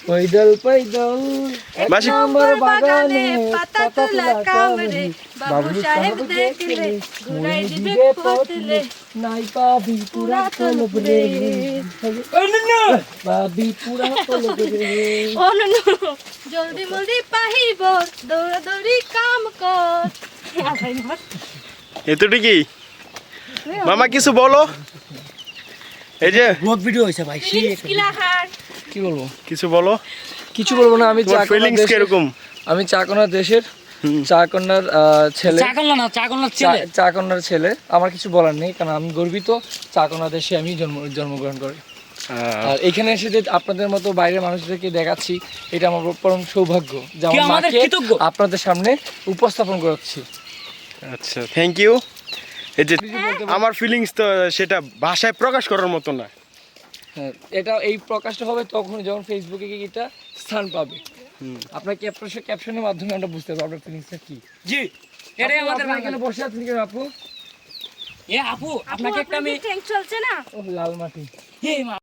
পৈদল পৈদল এক মাসি। নম্বর বাগানে পাতা তোলা কামড়ে বাবু সাহেব দেখলে ঘুরাই দিবে পথলে নাই পাবি পুরা কলব রে পাবি পুরা কলব রে অনুন জলদি মলদি পাহিব দৌড়া দৌড়ি কাম কর এতটুকুই মামা কিছু বলো এই যে ব্লগ ভিডিও হয়েছে ভাই কি বলব? কিছু বলো? কিছু বলব না আমি ফিলিংস কীরকম? আমি চাকনার দেশের আহ, ছেলে। না চাকল্লার ছেলে। আমার কিছু বলার নেই কারণ আমি গর্বিত চাকনা দেশে আমি জন্ম জন্মগ্রহণ করি। আর এখানে এসে যে আপনাদের মতো বাইরের মানুষদেরকে দেখাচ্ছি এটা আমার পরম সৌভাগ্য যে কি আমার আমাদের মাকে কৃতজ্ঞ। আপনাদের সামনে উপস্থাপন করাচ্ছি। আচ্ছা থ্যাংক ইউ এই যে আমার ফিলিংস তো সেটা ভাষায় প্রকাশ করার মতো না। এটা এই প্রকাশটা হবে তখন যখন ফেসবুকে গিয়ে এটা স্থান পাবে। আপনার ক্যাপশন ক্যাপশনের মাধ্যমে আমরা বুঝতে পারব আপনার ফিলিংসটা কি। জি এটাই আমাদের এখানে বসে আছেন কেন আপু? এ আপু আপনাকে একটা আমি চলছে না? ও লাল মাটি।